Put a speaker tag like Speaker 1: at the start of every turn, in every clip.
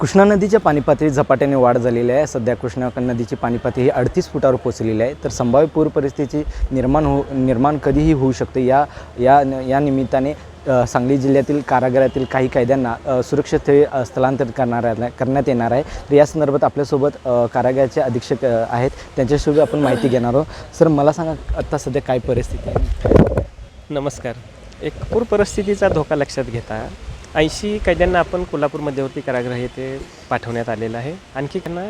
Speaker 1: कृष्णा नदीच्या पाणीपातळीत झपाट्याने वाढ झालेली आहे. सध्या कृष्णा नदीची पाणीपातळी ही अडतीस फुटावर पोचलेली आहे. तर संभाव्य पूर परिस्थिती निर्माण हो निर्माण कधीही होऊ शकते. या या या निमित्ताने सांगली जिल्ह्यातील कारागृहातील काही कैद्यांना सुरक्षित स्थलांतरित करणार करण्यात येणार आहे. तर या संदर्भात आपल्यासोबत कारागृहाचे अधीक्षक आहेत. त्यांच्याशी आपण माहिती घेणार आहोत. सर मला सांगा आत्ता सध्या काय परिस्थिती आहे?
Speaker 2: नमस्कार. एक पूर परिस्थितीचा धोका लक्षात घेता ऐंशी कैद्यांना आपण कोल्हापूर मध्यवर्ती कारागृह येथे पाठवण्यात आलेलं आहे. आणखी त्यांना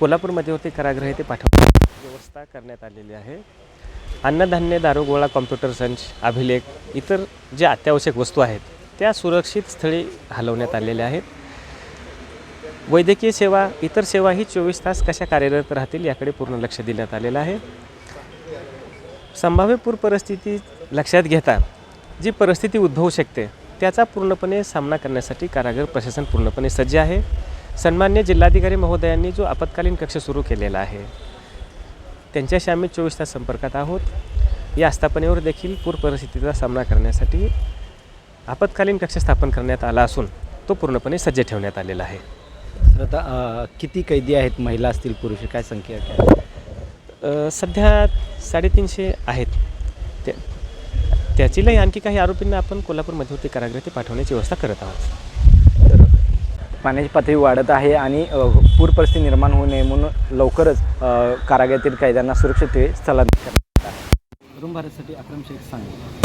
Speaker 2: कोल्हापूर मध्यवर्ती कारागृह येथे पाठवण्याची व्यवस्था करण्यात आलेली आहे. अन्नधान्य दारुगोळा कॉम्प्युटर संच अभिलेख इतर जे अत्यावश्यक वस्तू आहेत त्या सुरक्षित स्थळी हलवण्यात आलेल्या आहेत. वैद्यकीय सेवा इतर सेवा ही चोवीस तास कशा कार्यरत राहतील याकडे पूर्ण लक्ष देण्यात आलेलं आहे. संभाव्य पूर परिस्थिती लक्षात घेता जी परिस्थिती उद्भवू शकते त्याचा पूर्णपणे सामना करण्यासाठी कारागृह प्रशासन पूर्णपणे सज्ज आहे. सन्मान्य जिल्हाधिकारी महोदयांनी जो आपत्कालीन कक्ष सुरू केलेला आहे त्यांच्याशी आम्ही चोवीस तास संपर्कात आहोत. या आस्थापनेवर देखील पूर परिस्थितीचा सामना करण्यासाठी आपत्कालीन कक्ष स्थापन करण्यात आला असून तो पूर्णपणे सज्ज ठेवण्यात आलेला आहे.
Speaker 1: तर आता किती कैदी आहेत? महिला असतील पुरुष काय संख्या काय
Speaker 2: सध्या साडेतीनशे आहेत. त्याचीही आणखी काही आरोपींना आपण कोल्हापूर मध्यवर्ती कारागृह ते पाठवण्याची व्यवस्था करत आहोत
Speaker 1: तर पाण्याची पातळी वाढत आहे आणि पूर परिस्थिती निर्माण होऊ नये म्हणून लवकरच कारागृहातील कैद्यांना सुरक्षित स्थलांतरित करण्यात. रूम भारतसाठी अक्रम शेख सांगली